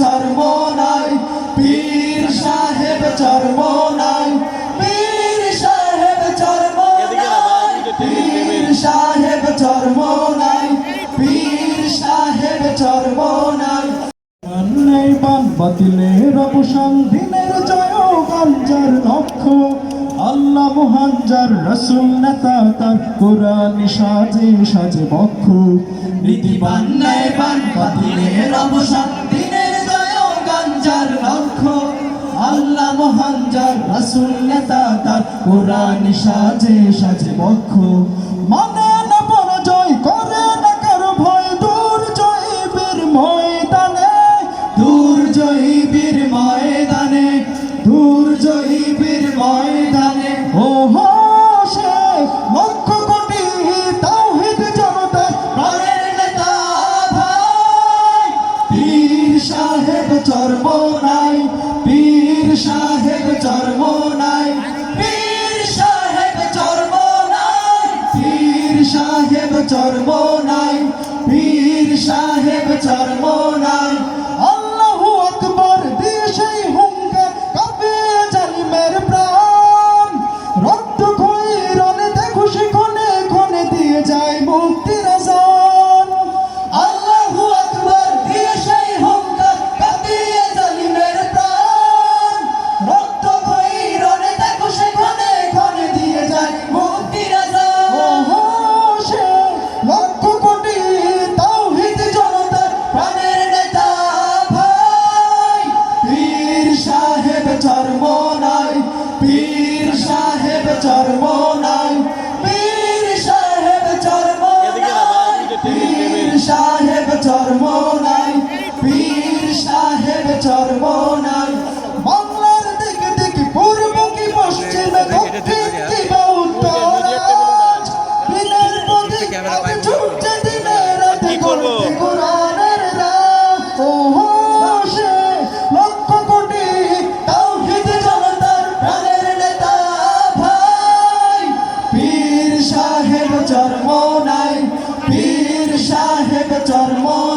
চর্ম নাই পীর সাহেব চর্ম নাই পীর সাহেব চর্ম নাই পীর সাহেব চর্ম নাই পীর সাহেব চর্ম নাই অন্যায় বান বাতিলের অবসান দিনের জয় গাঞ্জার লক্ষ্য আল্লাহ মহান যার রসুল নেতা তার কোরআন সাজে সাজে বক্ষ। নীতিবান ন্যায়বান বাতিলের অবসান নেতা তার কোরআন সাজে সাজে বক্ষ। মানে না পরাজয় করে না কারও ভয় দূর জয়ীবের ময়দানে দুর্জয়ী বীর ময়দানে দুর্জয়ী বীর ময়দানে। ও হো সে লক্ষ কোটি তাওহীদ জনতা প্রাণের নেতা ভাই। পীর সাহেব চর্ম নাই চর্ম নাই পীর সাহেব চর্ম চর্ম নাই পীর সাহেব চর্ম নাই পীর সাহেব চর্ম নাই পীর সাহেব চর্ম নাই পীর সাহেব চর্ম নাই বাংলার দিকে দিকে পূর্ব কি পশ্চিমে দক্ষিণ কি বা উত্তর চর্ম